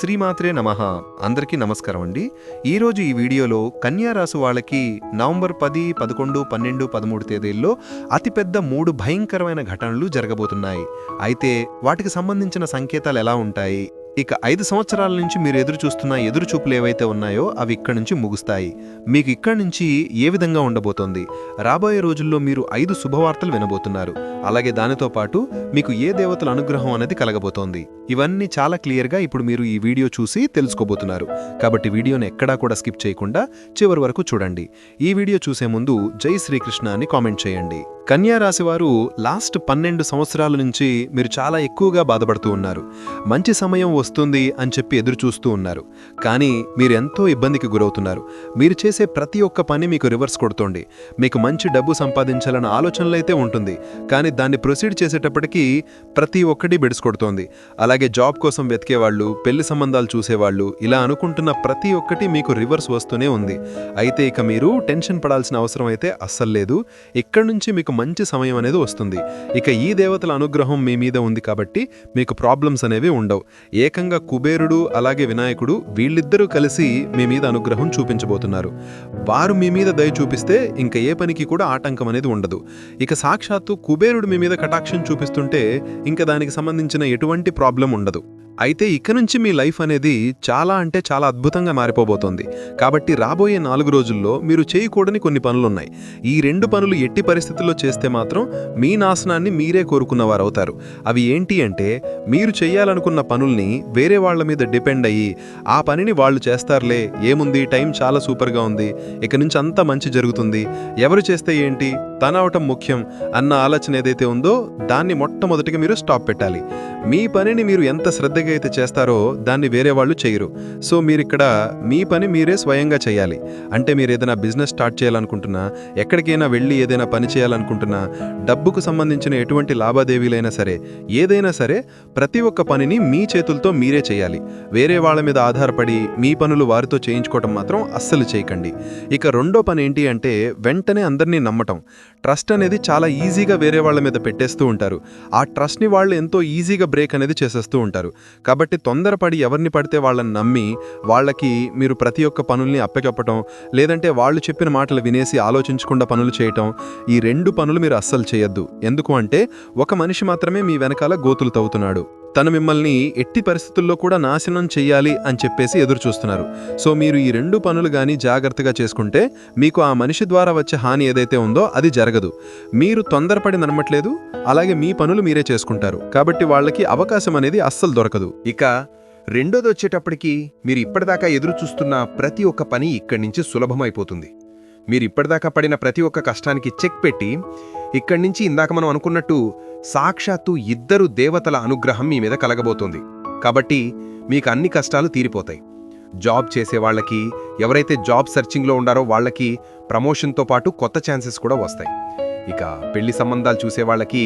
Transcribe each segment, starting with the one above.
శ్రీమాత్రే నమ. అందరికీ నమస్కారం అండి. ఈరోజు ఈ వీడియోలో కన్యా రాశి వాళ్ళకి నవంబర్ పది పదకొండు పన్నెండు పదమూడు తేదీల్లో అతిపెద్ద మూడు భయంకరమైన ఘటనలు జరగబోతున్నాయి. అయితే వాటికి సంబంధించిన సంకేతాలు ఎలా ఉంటాయి? ఇక ఐదు సంవత్సరాల నుంచి మీరు ఎదురు చూస్తున్న ఎదురు చూపులు ఏవైతే ఉన్నాయో అవి ఇక్కడి నుంచి ముగుస్తాయి. మీకు ఇక్కడి నుంచి ఏ విధంగా ఉండబోతోంది? రాబోయే రోజుల్లో మీరు ఐదు శుభవార్తలు వినబోతున్నారు. అలాగే దానితో పాటు మీకు ఏ దేవతల అనుగ్రహం అనేది కలగబోతోంది. ఇవన్నీ చాలా క్లియర్గా ఇప్పుడు మీరు ఈ వీడియో చూసి తెలుసుకోబోతున్నారు. కాబట్టి వీడియోని ఎక్కడా కూడా స్కిప్ చేయకుండా చివరి వరకు చూడండి. ఈ వీడియో చూసే ముందు జై శ్రీకృష్ణ అని కామెంట్ చేయండి. కన్యా రాశి వారు లాస్ట్ పన్నెండు సంవత్సరాల నుంచి మీరు చాలా ఎక్కువగా బాధపడుతూ ఉన్నారు. మంచి సమయం వస్తుంది అని చెప్పి ఎదురు చూస్తూ ఉన్నారు. కానీ మీరు ఎంతో ఇబ్బందికి గురవుతున్నారు. మీరు చేసే ప్రతి ఒక్క పని మీకు రివర్స్ కొడుతోంది. మీకు మంచి డబ్బు సంపాదించాలన్న ఆలోచనలు అయితే ఉంటుంది. కానీ దాన్ని ప్రొసీడ్ చేసేటప్పటికీ ప్రతి ఒక్కటి బెడిసి కొడుతోంది. అలాగే జాబ్ కోసం వెతికేవాళ్ళు పెళ్ళి సంబంధాలు చూసేవాళ్ళు ఇలా అనుకుంటున్న ప్రతి ఒక్కటి మీకు రివర్స్ వస్తూనే ఉంది. అయితే ఇక మీరు టెన్షన్ పడాల్సిన అవసరం అయితే అస్సలు లేదు. ఇక్కడ నుంచి మీకు మంచి సమయం అనేది వస్తుంది. ఇక ఈ దేవతల అనుగ్రహం మీ మీద ఉంది కాబట్టి మీకు ప్రాబ్లమ్స్ అనేవి ఉండవు. ఏ ఏకంగా కుబేరుడు అలాగే వినాయకుడు వీళ్ళిద్దరూ కలిసి మీ మీద అనుగ్రహం చూపించబోతున్నారు. వారు మీ మీద దయ చూపిస్తే ఇంకా ఏ పనికి కూడా ఆటంకం అనేది ఉండదు. ఇక సాక్షాత్తు కుబేరుడు మీ మీద కటాక్షం చూపిస్తుంటే ఇంకా దానికి సంబంధించిన ఎటువంటి ప్రాబ్లం ఉండదు. అయితే ఇక నుంచి మీ లైఫ్ అనేది చాలా అంటే చాలా అద్భుతంగా మారిపోబోతోంది. కాబట్టి రాబోయే నాలుగు రోజుల్లో మీరు చేయకూడని కొన్ని పనులున్నాయి. ఈ రెండు పనులు ఎట్టి పరిస్థితుల్లో చేస్తే మాత్రం మీ నాశనాన్ని మీరే కోరుకున్నవారు అవుతారు అవి ఏంటి అంటే మీరు చేయాలనుకున్న పనుల్ని వేరే వాళ్ళ మీద డిపెండ్ అయ్యి ఆ పనిని వాళ్ళు చేస్తారులే ఏముంది టైం చాలా సూపర్గా ఉంది ఇక నుంచి అంతా మంచి జరుగుతుంది ఎవరు చేస్తే ఏంటి తన అవటం ముఖ్యం అన్న ఆలోచన ఏదైతే ఉందో దాన్ని మొట్టమొదటిగా మీరు స్టాప్ పెట్టాలి. మీ పనిని మీరు ఎంత శ్రద్ధగా అయితే చేస్తారో దాన్ని వేరే వాళ్ళు చేయరు. సో మీరు ఇక్కడ మీ పని మీరే స్వయంగా చేయాలి. అంటే మీరు ఏదైనా బిజినెస్ స్టార్ట్ చేయాలనుకుంటున్నా ఎక్కడికైనా వెళ్ళి ఏదైనా పని చేయాలనుకుంటున్నా డబ్బుకు సంబంధించిన ఎటువంటి లావాదేవీలైనా సరే ఏదైనా సరే ప్రతి ఒక్క పనిని మీ చేతులతో మీరే చేయాలి. వేరే వాళ్ళ మీద ఆధారపడి మీ పనులు వారితో చేయించుకోవటం మాత్రం అస్సలు చేయకండి. ఇక రెండో పని ఏంటి అంటే వెంటనే అందరినీ నమ్మటం. ట్రస్ట్ అనేది చాలా ఈజీగా వేరే వాళ్ళ మీద పెట్టేస్తూ ఉంటారు. ఆ ట్రస్ట్ని వాళ్ళు ఎంతో ఈజీగా బ్రేక్ అనేది చేసేస్తూ ఉంటారు. కాబట్టి తొందరపడి ఎవరిని పడితే వాళ్ళని నమ్మి వాళ్ళకి మీరు ప్రతి ఒక్క పనుల్ని అప్పచెప్పటం లేదంటే వాళ్ళు చెప్పిన మాటలు వినేసి ఆలోచించకుండా పనులు చేయటం ఈ రెండు పనులు మీరు అస్సలు చేయొద్దు. ఎందుకు అంటే ఒక మనిషి మాత్రమే మీ వెనకాల గోతులు తవ్వుతున్నాడు. తను మిమ్మల్ని ఎట్టి పరిస్థితుల్లో కూడా నాశనం చెయ్యాలి అని చెప్పేసి ఎదురు చూస్తున్నారు సో మీరు ఈ రెండు పనులు గాని జాగ్రత్తగా చేసుకుంటే మీకు ఆ మనిషి ద్వారా వచ్చే హాని ఏదైతే ఉందో అది జరగదు. మీరు తొందరపడి నమ్మట్లేదు అలాగే మీ పనులు మీరే చేసుకుంటారు. కాబట్టి వాళ్ళకి అవకాశం అనేది అస్సలు దొరకదు. ఇక రెండోది వచ్చేటప్పటికి మీరు ఇప్పటిదాకా ఎదురు చూస్తున్న ప్రతి ఒక్క పని ఇక్కడి నుంచి సులభమైపోతుంది. మీరు ఇప్పటిదాకా పడిన ప్రతి ఒక్క కష్టానికి చెక్ పెట్టి ఇక్కడి నుంచి ఇందాక మనం అనుకున్నట్టు సాక్షాత్తు ఇద్దరు దేవతల అనుగ్రహం మీ మీద కలగబోతోంది. కాబట్టి మీకు అన్ని కష్టాలు తీరిపోతాయి. జాబ్ చేసే వాళ్ళకి ఎవరైతే జాబ్ సెర్చింగ్లో ఉండారో వాళ్ళకి ప్రమోషన్తో పాటు కొత్త ఛాన్సెస్ కూడా వస్తాయి. ఇక పెళ్ళి సంబంధాలు చూసే వాళ్ళకి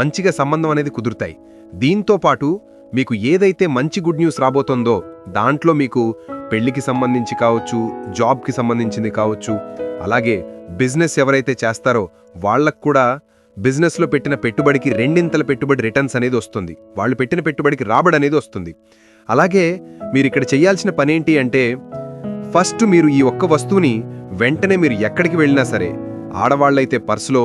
మంచిగా సంబంధం అనేది కుదురుతాయి. దీంతో పాటు మీకు ఏదైతే మంచి గుడ్ న్యూస్ రాబోతుందో దాంట్లో మీకు పెళ్ళికి సంబంధించి కావచ్చు జాబ్కి సంబంధించింది కావచ్చు అలాగే బిజినెస్ ఎవరైతే చేస్తారో వాళ్ళకు కూడా బిజినెస్లో పెట్టిన పెట్టుబడికి రెండింతల పెట్టుబడి రిటర్న్స్ అనేది వస్తుంది. వాళ్ళు పెట్టిన పెట్టుబడికి రాబడి అనేది వస్తుంది. అలాగే మీరు ఇక్కడ చేయాల్సిన పనేంటి అంటే ఫస్ట్ మీరు ఈ ఒక్క వస్తువుని వెంటనే మీరు ఎక్కడికి వెళ్ళినా సరే ఆడవాళ్ళైతే పర్సులో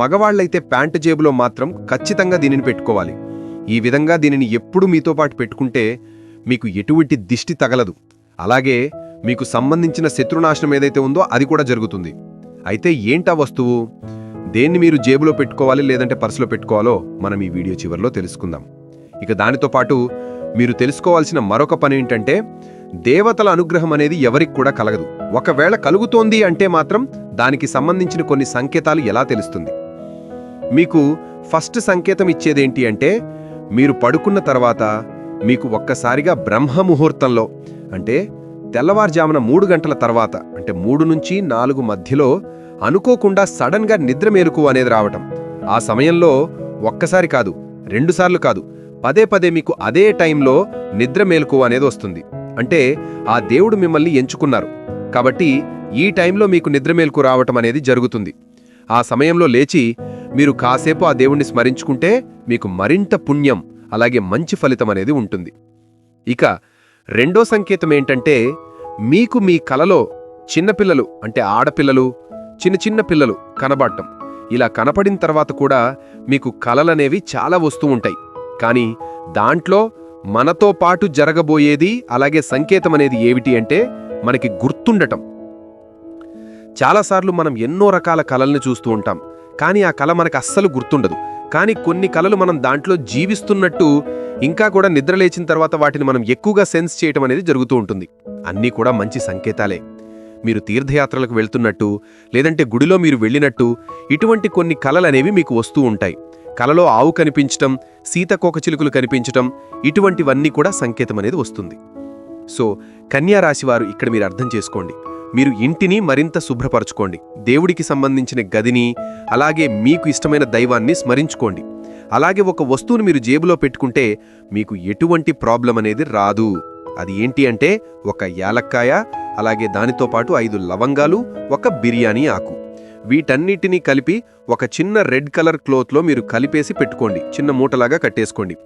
మగవాళ్ళైతే ప్యాంటు జేబులో మాత్రం ఖచ్చితంగా దీనిని పెట్టుకోవాలి. ఈ విధంగా దీనిని ఎప్పుడు మీతో పాటు పెట్టుకుంటే మీకు ఎటువంటి దిష్టి తగలదు. అలాగే మీకు సంబంధించిన శత్రునాశనం ఏదైతే ఉందో అది కూడా జరుగుతుంది. అయితే ఏంటా వస్తువు? దేన్ని మీరు జేబులో పెట్టుకోవాలి లేదంటే పర్సులో పెట్టుకోవాలో మనం ఈ వీడియో చివరిలో తెలుసుకుందాం. ఇక దానితో పాటు మీరు తెలుసుకోవాల్సిన మరొక పని ఏంటంటే దేవతల అనుగ్రహం అనేది ఎవరికి కూడా కలగదు. ఒకవేళ కలుగుతోంది అంటే మాత్రం దానికి సంబంధించిన కొన్ని సంకేతాలు ఎలా తెలుస్తుంది? మీకు ఫస్ట్ సంకేతం ఇచ్చేదేంటి అంటే మీరు పడుకున్న తర్వాత మీకు ఒక్కసారిగా బ్రహ్మ ముహూర్తంలో అంటే తెల్లవారుజామున మూడు గంటల తర్వాత అంటే మూడు నుంచి నాలుగు మధ్యలో అనుకోకుండా సడన్గా నిద్ర మేలుకు అనేది రావటం. ఆ సమయంలో ఒక్కసారి కాదు రెండుసార్లు కాదు పదే పదే మీకు అదే టైంలో నిద్ర మేలుకు అనేది వస్తుంది. అంటే ఆ దేవుడు మిమ్మల్ని ఎంచుకున్నారు. కాబట్టి ఈ టైంలో మీకు నిద్ర మేలుకు రావటం అనేది జరుగుతుంది. ఆ సమయంలో లేచి మీరు కాసేపు ఆ దేవుణ్ణి స్మరించుకుంటే మీకు మరింత పుణ్యం అలాగే మంచి ఫలితం అనేది ఉంటుంది. ఇక రెండో సంకేతం ఏంటంటే మీకు మీ కలలో చిన్నపిల్లలు అంటే ఆడపిల్లలు చిన్న చిన్న పిల్లలు కనబడటం. ఇలా కనపడిన తర్వాత కూడా మీకు కలలనేవి చాలా వస్తూ ఉంటాయి. కానీ దాంట్లో మనతో పాటు జరగబోయేది అలాగే సంకేతం అనేది ఏమిటి అంటే మనకి గుర్తుండటం. చాలాసార్లు మనం ఎన్నో రకాల కలల్ని చూస్తూ ఉంటాం. కానీ ఆ కళ మనకు అస్సలు గుర్తుండదు. కానీ కొన్ని కలలు మనం దాంట్లో జీవిస్తున్నట్టు ఇంకా కూడా నిద్రలేచిన తర్వాత వాటిని మనం ఎక్కువగా సెన్స్ చేయటం అనేది జరుగుతూ ఉంటుంది. అన్నీ కూడా మంచి సంకేతాలే. మీరు తీర్థయాత్రలకు వెళ్తున్నట్టు లేదంటే గుడిలో మీరు వెళ్ళినట్టు ఇటువంటి కొన్ని కలలనేవి మీకు వస్తూ ఉంటాయి. కలలో ఆవు కనిపించటం సీతకోక చిలుకలు కనిపించటం ఇటువంటివన్నీ కూడా సంకేతం అనేది వస్తుంది. సో కన్యా రాశివారు ఇక్కడ మీరు అర్థం చేసుకోండి. మీరు ఇంటిని మరింత శుభ్రపరచుకోండి. దేవుడికి సంబంధించిన గదిని అలాగే మీకు ఇష్టమైన దైవాన్ని స్మరించుకోండి. అలాగే ఒక వస్తువును మీరు జేబులో పెట్టుకుంటే మీకు ఎటువంటి ప్రాబ్లం అనేది రాదు. అది ఏంటి అంటే ఒక యాలక్కాయ అలాగే దానితో పాటు ఐదు లవంగాలు ఒక బిర్యానీ ఆకు. వీటన్నిటినీ కలిపి ఒక చిన్న రెడ్ కలర్ క్లోత్లో మీరు కలిపేసి పెట్టుకోండి. చిన్న మూటలాగా కట్టేసుకోండి.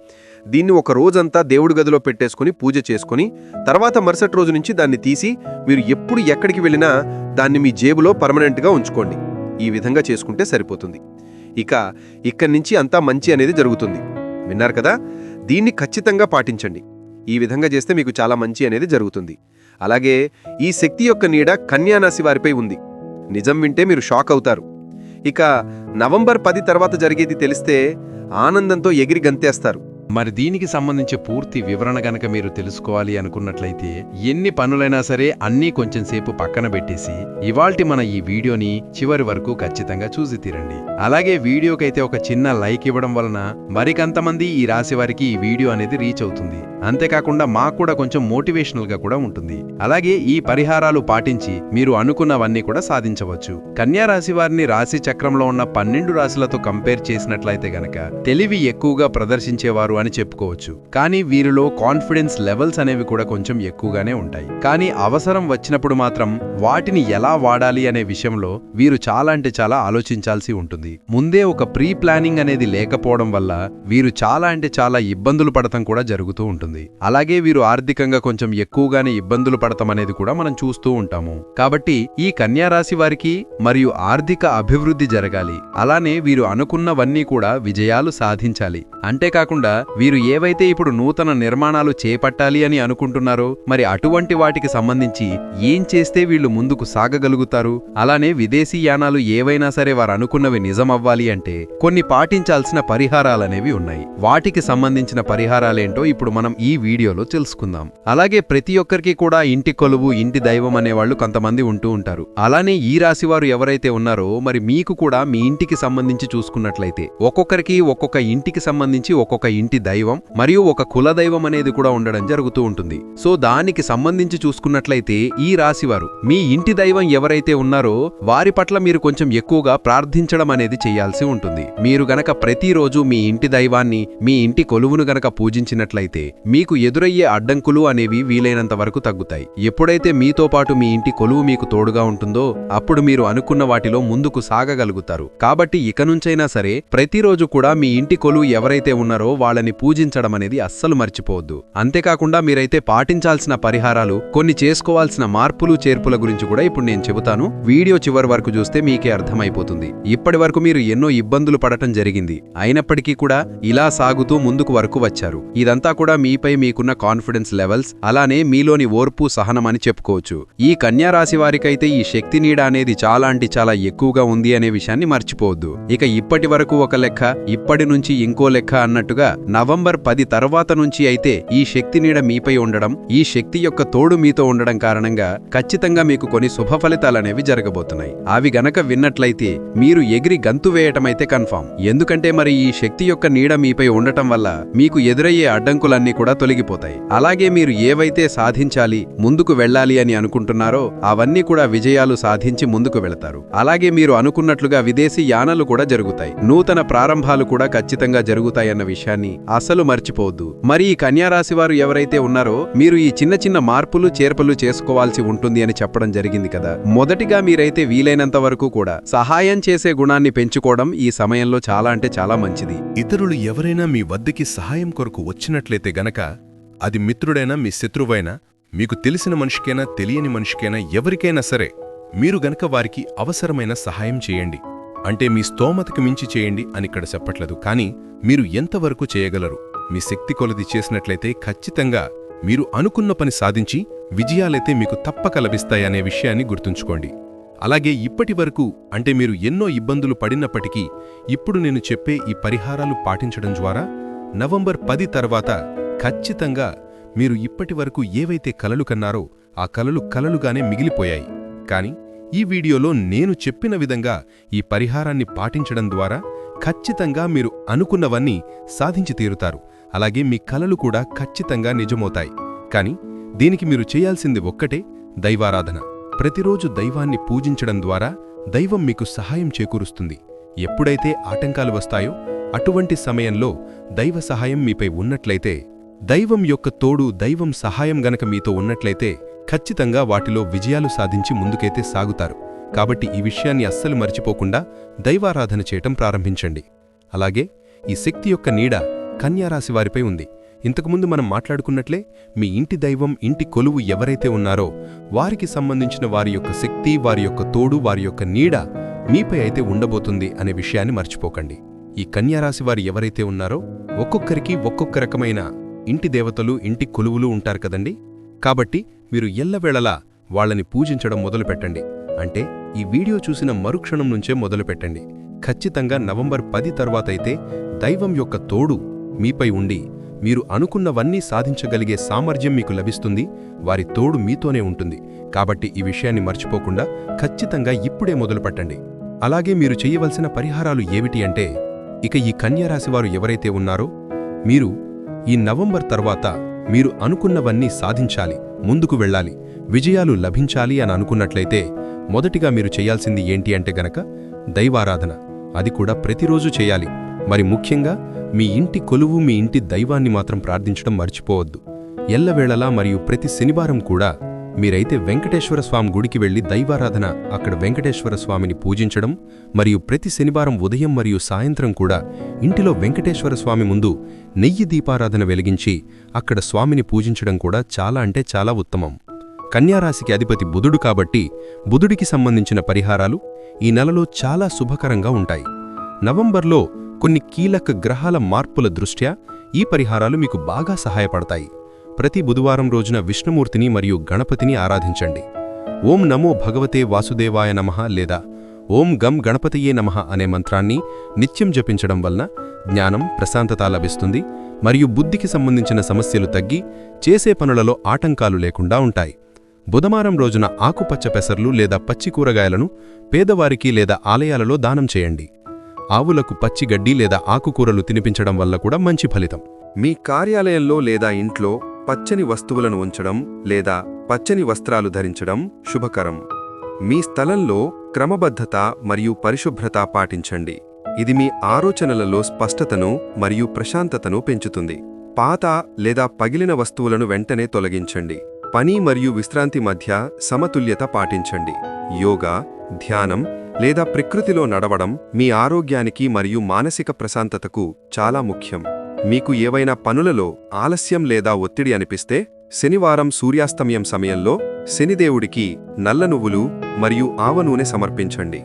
దీన్ని ఒక రోజంతా దేవుడి గదిలో పెట్టేసుకుని పూజ చేసుకుని తర్వాత మరుసటి రోజు నుంచి దాన్ని తీసి మీరు ఎప్పుడు ఎక్కడికి వెళ్ళినా దాన్ని మీ జేబులో పర్మనెంట్గా ఉంచుకోండి. ఈ విధంగా చేసుకుంటే సరిపోతుంది. ఇక ఇక్కడి నుంచి అంతా మంచి అనేది జరుగుతుంది. విన్నారు కదా? దీన్ని ఖచ్చితంగా పాటించండి. ఈ విధంగా చేస్తే మీకు చాలా మంచి అనేది జరుగుతుంది. అలాగే ఈ శక్తి యొక్క నీడ కన్యానాశి వారిపై ఉంది. నిజం వింటే మీరు షాక్ అవుతారు. ఇక నవంబర్ పది తర్వాత జరిగేది తెలిస్తే ఆనందంతో ఎగిరి గంతేస్తారు. మరి దీనికి సంబంధించి పూర్తి వివరణ గనక మీరు తెలుసుకోవాలి అనుకున్నట్లయితే ఎన్ని పనులైనా సరే అన్నీ కొంచెం సేపు పక్కన పెట్టేసి ఇవాల్టి మన ఈ వీడియోని చివరి వరకు ఖచ్చితంగా చూసి తీరండి. అలాగే వీడియోకైతే ఒక చిన్న లైక్ ఇవ్వడం వలన మరికంతమంది ఈ రాశి వారికి ఈ వీడియో అనేది రీచ్ అవుతుంది. అంతేకాకుండా మాకు కూడా కొంచెం మోటివేషనల్గా కూడా ఉంటుంది. అలాగే ఈ పరిహారాలు పాటించి మీరు అనుకున్నవన్నీ కూడా సాధించవచ్చు. కన్యా రాశి వారిని రాశి చక్రంలో ఉన్న పన్నెండు రాశులతో కంపేర్ చేసినట్లయితే గనక తెలివి ఎక్కువగా ప్రదర్శించేవారు అని చెప్పుకోవచ్చు. కానీ వీరిలో కాన్ఫిడెన్స్ లెవెల్స్ అనేవి కూడా కొంచెం ఎక్కువగానే ఉంటాయి. కానీ అవసరం వచ్చినప్పుడు మాత్రం వాటిని ఎలా వాడాలి అనే విషయంలో వీరు చాలా అంటే చాలా ఆలోచించాల్సి ఉంటుంది. ముందే ఒక ప్రీ ప్లానింగ్ అనేది లేకపోవడం వల్ల వీరు చాలా అంటే చాలా ఇబ్బందులు పడటం కూడా జరుగుతూ ఉంటుంది. అలాగే వీరు ఆర్థికంగా కొంచెం ఎక్కువగానే ఇబ్బందులు పడతామనేది అనేది కూడా మనం చూస్తూ ఉంటాము. కాబట్టి ఈ కన్యారాశి వారికి మరియు ఆర్థిక అభివృద్ధి జరగాలి. అలానే వీరు అనుకున్నవన్నీ కూడా విజయాలు సాధించాలి. అంతేకాకుండా వీరు ఏవైతే ఇప్పుడు నూతన నిర్మాణాలు చేపట్టాలి అని అనుకుంటున్నారో మరి అటువంటి వాటికి సంబంధించి ఏం చేస్తే వీళ్ళు ముందుకు సాగగలుగుతారు? అలానే విదేశీ యానాలు ఏవైనా సరే వారు అనుకున్నవి నిజమవ్వాలి అంటే కొన్ని పాటించాల్సిన పరిహారాలనేవి ఉన్నాయి. వాటికి సంబంధించిన పరిహారాలేంటో ఇప్పుడు మనం ఈ వీడియోలో తెలుసుకుందాం. అలాగే ప్రతి ఒక్కరికి కూడా ఇంటి కొలువు ఇంటి దైవం అనేవాళ్ళు కొంతమంది ఉంటూ ఉంటారు. అలానే ఈ రాశివారు ఎవరైతే ఉన్నారో మరి మీకు కూడా మీ ఇంటికి సంబంధించి చూసుకున్నట్లయితే ఒక్కొక్కరికి ఒక్కొక్క ఇంటికి సంబంధించి ఒక్కొక్క ఇంటి దైవం మరియు ఒక కుల దైవం అనేది కూడా ఉండడం జరుగుతూ ఉంటుంది. సో దానికి సంబంధించి చూసుకున్నట్లయితే ఈ రాశివారు మీ ఇంటి దైవం ఎవరైతే ఉన్నారో వారి పట్ల మీరు కొంచెం ఎక్కువగా ప్రార్థించడం అనేది చేయాల్సి ఉంటుంది. మీరు గనక ప్రతిరోజు మీ ఇంటి దైవాన్ని మీ ఇంటి కొలువును గనక పూజించినట్లయితే మీకు ఎదురయ్యే అడ్డంకులు అనేవి వీలైనంత వరకు తగ్గుతాయి. ఎప్పుడైతే మీతో పాటు మీ ఇంటి కొలువు మీకు తోడుగా ఉంటుందో అప్పుడు మీరు అనుకున్న వాటిలో ముందుకు సాగగలుగుతారు. కాబట్టి ఇక నుంచైనా సరే ప్రతిరోజు కూడా మీ ఇంటి కొలువు ఎవరైతే ఉన్నారో వాళ్ళని పూజించడం అనేది అస్సలు మర్చిపోవద్దు. అంతేకాకుండా మీరైతే పాటించాల్సిన పరిహారాలు కొన్ని చేసుకోవాల్సిన మార్పులు చేర్పుల గురించి కూడా ఇప్పుడు నేను చెబుతాను. వీడియో చివరి వరకు చూస్తే మీకే అర్థమైపోతుంది. ఇప్పటి వరకు మీరు ఎన్నో ఇబ్బందులు పడటం జరిగింది. అయినప్పటికీ కూడా ఇలా సాగుతూ ముందుకు వరకు వచ్చారు. ఇదంతా కూడా మీ మీపై మీకున్న కాన్ఫిడెన్స్ లెవెల్స్ అలానే మీలోని ఓర్పు సహనం అని చెప్పుకోవచ్చు. ఈ కన్యా రాశి వారికైతే ఈ శక్తి నీడ అనేది చాలా అంటే చాలా ఎక్కువగా ఉంది అనే విషయాన్ని మర్చిపోవద్దు. ఇక ఇప్పటి వరకు ఒక లెక్క ఇప్పటి నుంచి ఇంకో లెక్క అన్నట్టుగా నవంబర్ పది తర్వాత నుంచి అయితే ఈ శక్తి నీడ మీపై ఉండడం ఈ శక్తి యొక్క తోడు మీతో ఉండడం కారణంగా ఖచ్చితంగా మీకు కొన్ని శుభ ఫలితాలనేవి జరగబోతున్నాయి. అవి గనక విన్నట్లయితే మీరు ఎగిరి గంతు వేయటమైతే కన్ఫామ్. ఎందుకంటే మరి ఈ శక్తి యొక్క నీడ మీపై ఉండటం వల్ల మీకు ఎదురయ్యే అడ్డంకులన్నీ కూడా తొలగిపోతాయి. అలాగే మీరు ఏవైతే సాధించాలి ముందుకు వెళ్ళాలి అని అనుకుంటున్నారో అవన్నీ కూడా విజయాలు సాధించి ముందుకు వెళతారు. అలాగే మీరు అనుకున్నట్లుగా విదేశీ యానాలు కూడా జరుగుతాయి. నూతన ప్రారంభాలు కూడా ఖచ్చితంగా జరుగుతాయన్న విషయాన్ని అసలు మర్చిపోవద్దు. మరి ఈ కన్యారాశి వారు ఎవరైతే ఉన్నారో మీరు ఈ చిన్న చిన్న మార్పులు చేర్పలు చేసుకోవాల్సి ఉంటుంది అని చెప్పడం జరిగింది కదా. మొదటిగా మీరైతే వీలైనంత వరకు కూడా సహాయం చేసే గుణాన్ని పెంచుకోవడం ఈ సమయంలో చాలా అంటే చాలా మంచిది. ఇతరులు ఎవరైనా మీ వద్దకి సహాయం కొరకు వచ్చినట్లయితే గనక అది మిత్రుడైనా మీ శత్రువైనా మీకు తెలిసిన మనిషికైనా తెలియని మనిషికైనా ఎవరికైనా సరే మీరు గనక వారికి అవసరమైన సహాయం చేయండి. అంటే మీ స్తోమతకి మించి చేయండి అని ఇక్కడ చెప్పట్లేదు. కానీ మీరు ఎంతవరకు చేయగలరు? మీ శక్తి కొలది చేసినట్లయితే ఖచ్చితంగా మీరు అనుకున్న పని సాధించి విజయాలైతే మీకు తప్పక లభిస్తాయనే విషయాన్ని గుర్తుంచుకోండి. అలాగే ఇప్పటి వరకు అంటే మీరు ఎన్నో ఇబ్బందులు పడినప్పటికీ ఇప్పుడు నేను చెప్పే ఈ పరిహారాలు పాటించడం ద్వారా నవంబర్ పది తర్వాత ఖచ్చితంగా మీరు ఇప్పటి వరకు ఏవైతే కలలు కన్నారో ఆ కలలు కలలుగానే మిగిలిపోయాయి. కాని ఈ వీడియోలో నేను చెప్పిన విధంగా ఈ పరిహారాన్ని పాటించడం ద్వారా ఖచ్చితంగా మీరు అనుకున్నవన్నీ సాధించి తీరుతారు. అలాగే మీ కలలు కూడా ఖచ్చితంగా నిజమవుతాయి. కాని దీనికి మీరు చేయాల్సింది ఒక్కటే దైవారాధన. ప్రతిరోజు దైవాన్ని పూజించడం ద్వారా దైవం మీకు సహాయం చేకూరుస్తుంది. ఎప్పుడైతే ఆటంకాలు వస్తాయో అటువంటి సమయంలో దైవ సహాయం మీపై ఉన్నట్లయితే దైవం యొక్క తోడు దైవం సహాయం గనక మీతో ఉన్నట్లయితే ఖచ్చితంగా వాటిలో విజయాలు సాధించి ముందుకైతే సాగుతారు. కాబట్టి ఈ విషయాన్ని అస్సలు మర్చిపోకుండా దైవారాధన చేయటం ప్రారంభించండి. అలాగే ఈ శక్తి యొక్క నీడ కన్యారాశి వారిపై ఉంది. ఇంతకుముందు మనం మాట్లాడుకున్నట్లే మీ ఇంటి దైవం ఇంటి కొలువు ఎవరైతే ఉన్నారో వారికి సంబంధించిన వారి యొక్క శక్తి వారి యొక్క తోడు వారి యొక్క నీడ మీపై అయితే ఉండబోతుంది అనే విషయాన్ని మర్చిపోకండి. ఈ కన్యారాశి వారు ఎవరైతే ఉన్నారో ఒక్కొక్కరికి ఒక్కొక్క రకమైన ఇంటి దేవతలు ఇంటి కొలువులు ఉంటారు కదండి? కాబట్టి మీరు ఎల్లవేళలా వాళ్ళని పూజించడం మొదలుపెట్టండి. అంటే ఈ వీడియో చూసిన మరుక్షణం నుంచే మొదలుపెట్టండి. ఖచ్చితంగా నవంబర్ పది తర్వాతైతే దైవం యొక్క తోడు మీపై ఉండి మీరు అనుకున్నవన్నీ సాధించగలిగే సామర్థ్యం మీకు లభిస్తుంది. వారి తోడు మీతోనే ఉంటుంది. కాబట్టి ఈ విషయాన్ని మర్చిపోకుండా ఖచ్చితంగా ఇప్పుడే మొదలుపెట్టండి. అలాగే మీరు చేయవలసిన పరిహారాలు ఏమిటి అంటే ఇక ఈ కన్యారాశివారు ఎవరైతే ఉన్నారో మీరు ఈ నవంబర్ తర్వాత మీరు అనుకున్నవన్నీ సాధించాలి ముందుకు వెళ్ళాలి విజయాలు లభించాలి అని అనుకున్నట్లయితే మొదటిగా మీరు చేయాల్సింది ఏంటి అంటే గనక దైవారాధన. అది కూడా ప్రతిరోజు చేయాలి. మరి ముఖ్యంగా మీ ఇంటి కొలువు మీ ఇంటి దైవాన్ని మాత్రం ప్రార్థించడం మర్చిపోవద్దు. ఎల్లవేళలా మరియు ప్రతి శనివారం కూడా మీరైతే వెంకటేశ్వర స్వామి గుడికి వెళ్ళి దైవారాధన అక్కడ వెంకటేశ్వర స్వామిని పూజించడం మరియు ప్రతి శనివారం ఉదయం మరియు సాయంత్రం కూడా ఇంటిలో వెంకటేశ్వర స్వామి ముందు నెయ్యి దీపారాధన వెలిగించి అక్కడ స్వామిని పూజించడం కూడా చాలా అంటే చాలా ఉత్తమం. కన్యారాశికి అధిపతి బుధుడు కాబట్టి బుధుడికి సంబంధించిన పరిహారాలు ఈ నెలలో చాలా శుభకరంగా ఉంటాయి. నవంబర్లో కొన్ని కీలక గ్రహాల మార్పుల దృష్ట్యా ఈ పరిహారాలు మీకు బాగా సహాయపడతాయి. ప్రతి బుధవారం రోజున విష్ణుమూర్తిని మరియు గణపతిని ఆరాధించండి. ఓం నమో భగవతే వాసుదేవాయ నమః లేదా ఓం గం గణపతియే నమః అనే మంత్రాన్ని నిత్యం జపించడం వలన జ్ఞానం ప్రశాంతత లభిస్తుంది మరియు బుద్ధికి సంబంధించిన సమస్యలు తగ్గి చేసే పనులలో ఆటంకాలు లేకుండా ఉంటాయి. బుధవారం రోజున ఆకుపచ్చ పెసర్లు లేదా పచ్చి కూరగాయలను పేదవారికి లేదా ఆలయాలలో దానం చేయండి. ఆవులకు పచ్చి గడ్డి లేదా ఆకుకూరలు తినిపించడం వల్ల కూడా మంచి ఫలితం. మీ కార్యాలయంలో లేదా ఇంట్లో పచ్చని వస్తువులను ఉంచడం లేదా పచ్చని వస్త్రాలు ధరించడం శుభకరం. మీ స్థలంలో క్రమబద్ధత మరియు పరిశుభ్రత పాటించండి. ఇది మీ ఆలోచనలలో స్పష్టతను మరియు ప్రశాంతతను పెంచుతుంది. పాత లేదా పగిలిన వస్తువులను వెంటనే తొలగించండి. పని మరియు విశ్రాంతి మధ్య సమతుల్యత పాటించండి. యోగా ధ్యానం లేదా ప్రకృతిలో నడవడం మీ ఆరోగ్యానికి మరియు మానసిక ప్రశాంతతకు చాలా ముఖ్యం. మీకు ఏవైనా పనులలో ఆలస్యం లేదా ఒత్తిడి అనిపిస్తే శనివారం సూర్యాస్తమయం సమయంలో శనిదేవుడికి నల్ల నువ్వులు మరియు ఆవనూనె సమర్పించండి.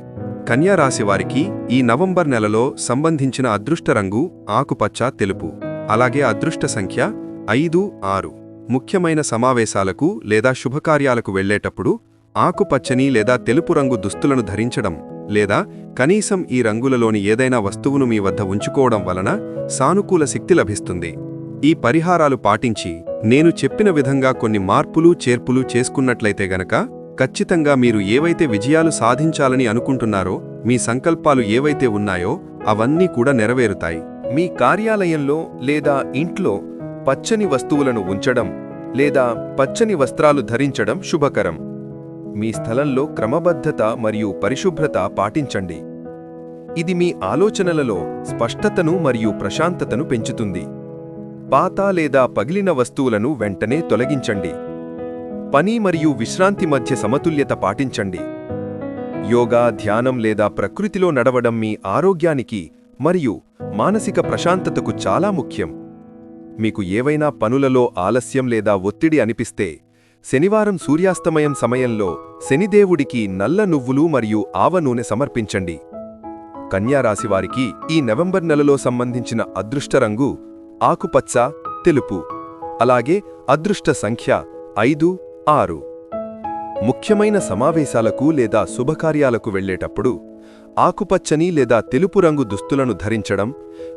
కన్యారాశివారికి ఈ నవంబర్ నెలలో సంబంధించిన అదృష్ట రంగు ఆకుపచ్చ తెలుపు. అలాగే అదృష్ట సంఖ్య ఐదు ఆరు. ముఖ్యమైన సమావేశాలకు లేదా శుభకార్యాలకు వెళ్ళేటప్పుడు ఆకుపచ్చని లేదా తెలుపు రంగు దుస్తులను ధరించడం లేదా కనీసం ఈ రంగులలోని ఏదైనా వస్తువును మీ వద్ద ఉంచుకోవడం వలన సానుకూల శక్తి లభిస్తుంది. ఈ పరిహారాలు పాటించి నేను చెప్పిన విధంగా కొన్ని మార్పులు చేర్పులు చేసుకున్నట్లయితే గనక ఖచ్చితంగా మీరు ఏవైతే విజయాలు సాధించాలని అనుకుంటున్నారో మీ సంకల్పాలు ఏవైతే ఉన్నాయో అవన్నీ కూడా నెరవేరుతాయి. మీ కార్యాలయంలో లేదా ఇంట్లో పచ్చని వస్తువులను ఉంచడం లేదా పచ్చని వస్త్రాలు ధరించడం శుభకరం. మీ స్థలంలో క్రమబద్ధత మరియు పరిశుభ్రత పాటించండి. ఇది మీ ఆలోచనలలో స్పష్టతను మరియు ప్రశాంతతను పెంచుతుంది. పాత లేదా పగిలిన వస్తువులను వెంటనే తొలగించండి. పని మరియు విశ్రాంతి మధ్య సమతుల్యత పాటించండి. యోగా ధ్యానం లేదా ప్రకృతిలో నడవడం మీ ఆరోగ్యానికి మరియు మానసిక ప్రశాంతతకు చాలా ముఖ్యం. మీకు ఏవైనా పనులలో ఆలస్యం లేదా ఒత్తిడి అనిపిస్తే శనివారం సూర్యాస్తమయం సమయంలో శనిదేవుడికి నల్ల నువ్వులు మరియు ఆవ నూనె సమర్పించండి. కన్యారాశివారికి ఈ నవంబర్ నెలలో సంబంధించిన అదృష్ట రంగు ఆకుపచ్చ తెలుపు. అలాగే అదృష్ట సంఖ్య ఐదు ఆరు. ముఖ్యమైన సమావేశాలకు లేదా శుభకార్యాలకు వెళ్ళేటప్పుడు ఆకుపచ్చని లేదా తెలుపు రంగు దుస్తులను ధరించడం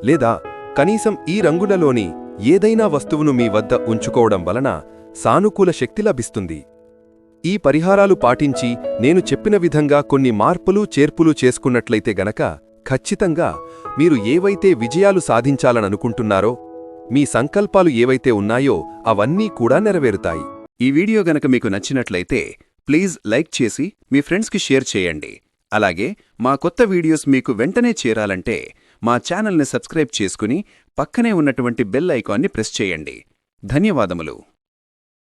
లేదా కనీసం ఈ రంగులలోని ఏదైనా వస్తువును మీ వద్ద ఉంచుకోవడం వలన సానుకూల శక్తి లభిస్తుంది. ఈ పరిహారాలు పాటించి నేను చెప్పిన విధంగా కొన్ని మార్పులు చేర్పులు చేసుకున్నట్లయితే గనక ఖచ్చితంగా మీరు ఏవైతే విజయాలు సాధించాలననుకుంటున్నారో మీ సంకల్పాలు ఏవైతే ఉన్నాయో అవన్నీ కూడా నెరవేరుతాయి. ఈ వీడియో గనక మీకు నచ్చినట్లయితే ప్లీజ్ లైక్ చేసి మీ ఫ్రెండ్స్కి షేర్ చేయండి. అలాగే మా కొత్త వీడియోస్ మీకు వెంటనే చేరాలంటే మా ఛానల్ని సబ్స్క్రైబ్ చేసుకుని పక్కనే ఉన్నటువంటి బెల్ ఐకాన్ని ప్రెస్ చేయండి. ధన్యవాదములు.